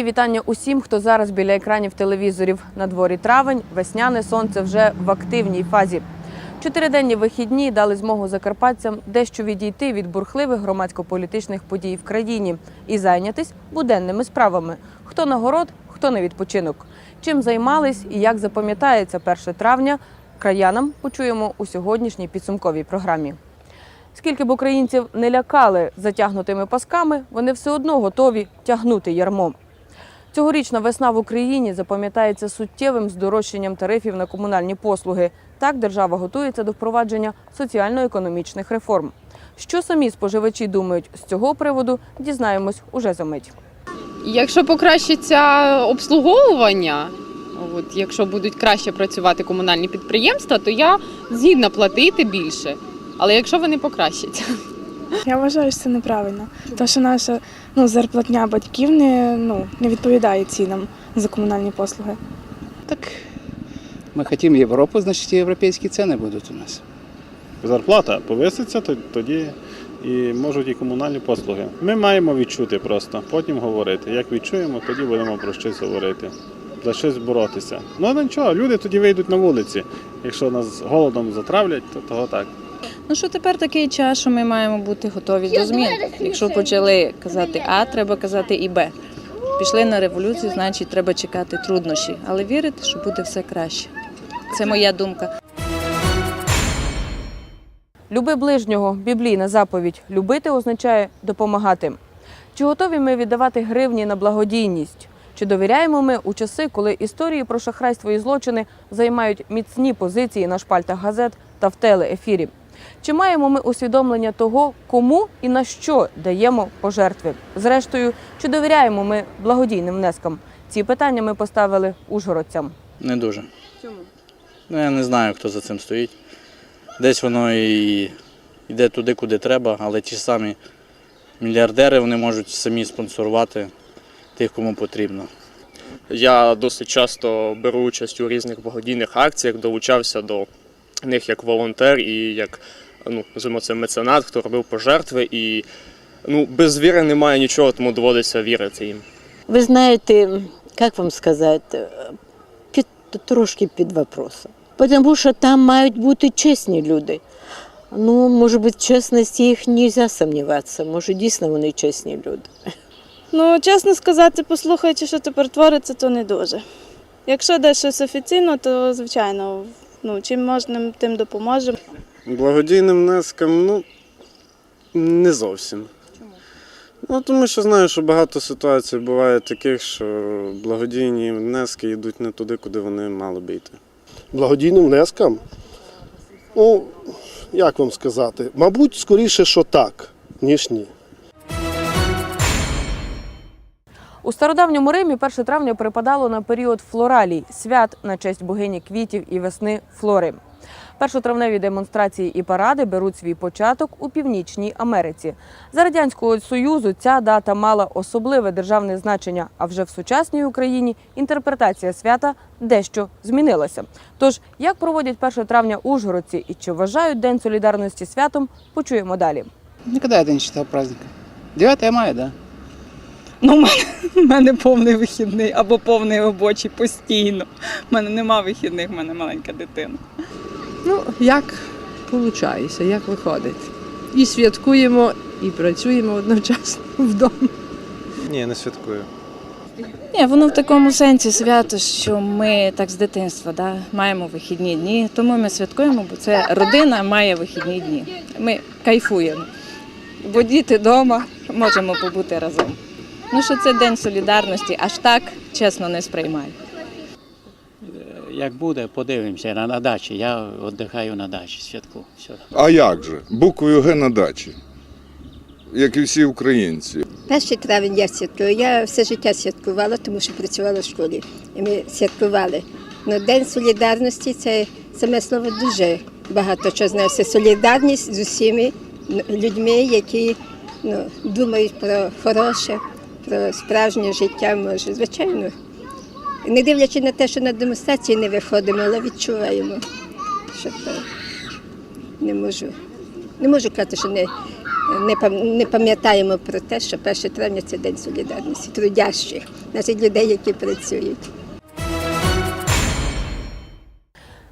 Мої вітання усім, хто зараз біля екранів телевізорів. На дворі травень, весняне сонце вже в активній фазі. Чотириденні вихідні дали змогу закарпатцям дещо відійти від бурхливих громадсько-політичних подій в країні і зайнятись буденними справами. Хто на город, хто на відпочинок. Чим займались і як запам'ятається 1 травня, краянам почуємо у сьогоднішній підсумковій програмі. Скільки б українців не лякали затягнутими пасками, вони все одно готові тягнути ярмо. Цьогорічна весна в Україні запам'ятається суттєвим здорожчанням тарифів на комунальні послуги. Так держава готується до впровадження соціально-економічних реформ. Що самі споживачі думають з цього приводу, дізнаємось уже за мить. Якщо покращиться обслуговування, от, якщо будуть краще працювати комунальні підприємства, то я згідна платити більше. Але якщо вони покращаться. Я вважаю, що це неправильно. Тому що наша ну, зарплатня батьків не, ну, не відповідає цінам за комунальні послуги. Так ми хотімо Європу, значить і європейські ціни будуть у нас. Зарплата повиситься, тоді і можуть і комунальні послуги. Ми маємо відчути просто, потім говорити. Як відчуємо, тоді будемо про щось говорити, за щось боротися. Ну нічого, люди тоді вийдуть на вулиці. Якщо нас голодом затравлять, то того так. Ну що тепер такий час, що ми маємо бути готові до змін. Якщо почали казати А, треба казати і Б. Пішли на революцію, значить треба чекати труднощі, але вірити, що буде все краще. Це моя думка. Люби ближнього, біблійна заповідь. Любити означає допомагати. Чи готові ми віддавати гривні на благодійність? Чи довіряємо ми у часи, коли історії про шахрайство і злочини займають міцні позиції на шпальтах газет та в телеефірі? Чи маємо ми усвідомлення того, кому і на що даємо пожертви? Зрештою, чи довіряємо ми благодійним внескам? Ці питання ми поставили ужгородцям. Не дуже. Чому? Ну, я не знаю, хто за цим стоїть. Десь воно і йде туди, куди треба, але ті ж самі мільярдери вони можуть самі спонсорувати тих, кому потрібно. Я досить часто беру участь у різних благодійних акціях, долучався до них як волонтер і як ну, називаємо це меценат, хто робив пожертви. І ну, без віри немає нічого, тому доводиться вірити їм. Ви знаєте, як вам сказати, під, трошки під вопросом. Тому що там мають бути чесні люди. Ну, може бути, чесності їх не можна сумніватися. Може, дійсно вони чесні люди. Ну, чесно сказати, послухаючи, що тепер твориться, то не дуже. Якщо десь щось офіційно, то звичайно, ну, чим можна, тим допоможемо. Благодійним внескам, ну не зовсім. Чому? Ну, тому що знаю, що багато ситуацій буває таких, що благодійні внески йдуть не туди, куди вони мали би йти. благодійним внескам? Ну, як вам сказати? Мабуть, скоріше, що так, ніж ні. У стародавньому Римі 1 травня припадало на період флоралій свят на честь богині квітів і весни Флори. Першотравневі демонстрації і паради беруть свій початок у Північній Америці. За радянського союзу ця дата мала особливе державне значення. А вже в сучасній Україні інтерпретація свята дещо змінилася. Тож, як проводять 1 травня ужгородці і чи вважають День солідарності святом, почуємо далі. Ніколи я не читав праздника. 9 мая, да. Ну, у мене, мене повний вихідний або повний робочий постійно. У мене нема вихідних, в мене маленька дитина. Ну, як виходить, як виходить. І святкуємо, і працюємо одночасно вдома. Ні, не святкую. Ні, воно в такому сенсі свято, що ми так з дитинства да, маємо вихідні дні, тому ми святкуємо, бо це родина має вихідні дні. Ми кайфуємо. Бо діти вдома можемо побути разом. Ну що це день солідарності, аж так чесно не сприймаю. Як буде, подивимося на, на дачі. Я віддихаю на дачі, святку. Все. А як же? Буквою Г на дачі, як і всі українці. Перший травень я святкую. Я все життя святкувала, тому що працювала в школі. І ми святкували. Ну, День солідарності це саме слово дуже багато що знає. Це солідарність з усіма людьми, які ну, думають про хороше, про справжнє життя, може, звичайно. Не дивлячи на те, що на демонстрації не виходимо, але відчуваємо, що то не можу. Не можу казати, що не, не, пам'ятаємо про те, що 1 травня це День солідарності, трудящих. наших людей, які працюють.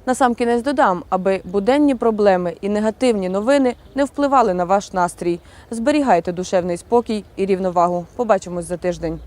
Насамкінець додам, аби буденні проблеми і негативні новини не впливали на ваш настрій. Зберігайте душевний спокій і рівновагу. Побачимось за тиждень.